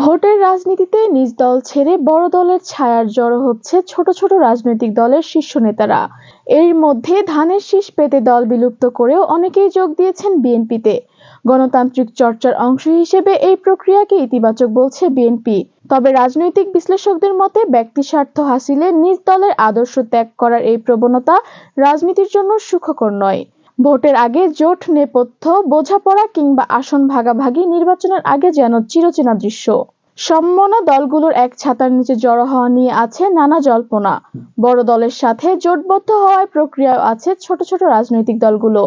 ভোটের রাজনীতিতে নিজ দল ছেড়ে বড় দলের ছায়ার জড়ো হচ্ছে ছোট ছোট রাজনৈতিক দলের শীর্ষ নেতারা। এর মধ্যে ধানের শীষ পেতে দল বিলুপ্ত করেও অনেকেই যোগ দিয়েছেন বিএনপিতে। গণতান্ত্রিক চর্চার অংশ হিসেবে এই প্রক্রিয়াকে ইতিবাচক বলছে বিএনপি। তবে রাজনৈতিক বিশ্লেষকদের মতে, ব্যক্তি স্বার্থ হাসিলে নিজ দলের আদর্শ ত্যাগ করার এই প্রবণতা রাজনীতির জন্য সুখকর নয়। ভোটের আগে জোট, নেপথ্য, বোঝাপড়া কিংবা আসন ভাগাভাগি নির্বাচনের আগে যেন চিরচেনা দৃশ্য। সম্মনা দলগুলোর এক ছাতার নিচে জড়ো হওয়া নিয়ে আছে নানা জল্পনা। বড় দলের সাথে জোটবদ্ধ হওয়ার প্রক্রিয়াও আছে ছোট ছোট রাজনৈতিক দলগুলো।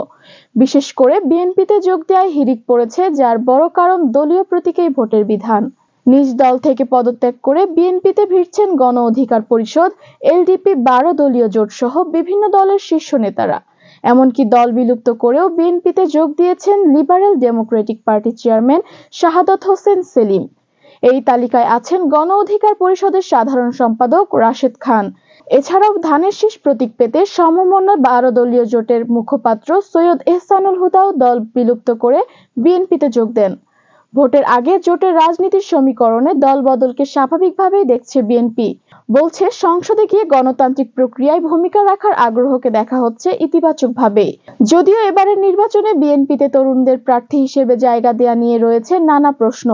বিশেষ করে বিএনপিতে যোগ দেওয়ায় হিড়িক পড়েছে, যার বড় কারণ দলীয় প্রতীকেই ভোটের বিধান। নিজ দল থেকে পদত্যাগ করে বিএনপিতে ভিড়ছেন গণ অধিকার পরিষদ, এলডিপি বারো দলীয় জোট সহ বিভিন্ন দলের শীর্ষ নেতারা। এমনকি দল বিলুপ্ত করেও বিএনপিতে যোগ দিয়েছেন লিবারেল ডেমোক্রেটিক পার্টির চেয়ারম্যান শাহাদত হোসেন সেলিম। এই তালিকায় আছেন গণ অধিকার পরিষদের সাধারণ সম্পাদক রাশেদ খান। এছাড়াও ধানের শীষ প্রতীক পেতে সমমন্বয় বারো দলীয় জোটের মুখপাত্র সৈয়দ এহসানুল হুদাও দল বিলুপ্ত করে বিএনপিতে যোগ দেন। ভোটের আগে জোটের রাজনীতির সমীকরণে দলবদলকে স্বাভাবিকভাবেই দেখছে বিএনপি। বলছে, সংসদে গিয়ে গণতান্ত্রিক প্রক্রিয়ায় ভূমিকা রাখার আগ্রহকে দেখা হচ্ছে ইতিবাচকভাবে। যদিও এবারের নির্বাচনে বিএনপিতে তরুণদের প্রার্থী হিসেবে জায়গা দেয়া নিয়ে রয়েছে নানা প্রশ্ন।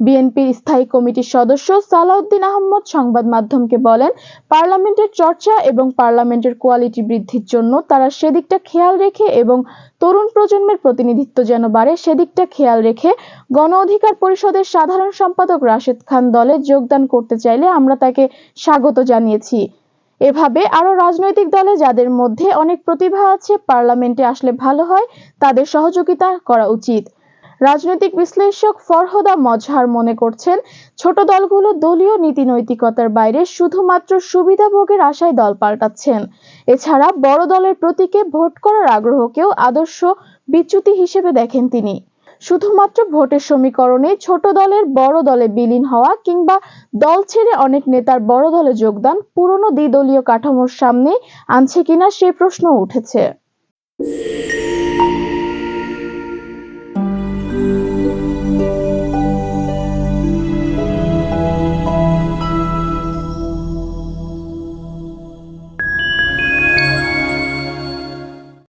বিএনপির স্থায়ী কমিটির সদস্য সালাউদ্দিন আহমদ সংবাদ মাধ্যমকে বলেন, পার্লামেন্টের চর্চা এবং পার্লামেন্টের কোয়ালিটি বৃদ্ধির জন্য তারা সেদিকটা খেয়াল রেখে এবং তরুণ প্রজন্মের প্রতিনিধিত্ব যেন বাড়ে, সেদিকটা খেয়াল রেখে গণ অধিকার পরিষদের সাধারণ সম্পাদক রাশেদ খান দলে যোগদান করতে চাইলে আমরা তাকে স্বাগত জানিয়েছি। এভাবে আরও রাজনৈতিক দলে যাদের মধ্যে অনেক প্রতিভা আছে, পার্লামেন্টে আসলে ভালো হয়, তাদের সহযোগিতা করা উচিত। রাজনৈতিক বিশ্লেষক ফরহদা মজহার মনে করছেন, ছোট দলগুলো দলীয় নীতি নৈতিকতার বাইরে শুধুমাত্র সুবিধাভোগের আশায় দল পাল্টাচ্ছেন। এছাড়া বড় দলের প্রতীকে ভোট করার আগ্রহকেও আদর্শ বিচ্যুতি হিসেবে দেখেন তিনি। শুধুমাত্র ভোটের সমীকরণে ছোট দলের বড় দলে বিলীন হওয়া কিংবা দল ছেড়ে অনেক নেতার বড় দলে যোগদান পুরনো দ্বিদলীয় কাঠামোর সামনে আনছে কিনা সে প্রশ্ন উঠেছে।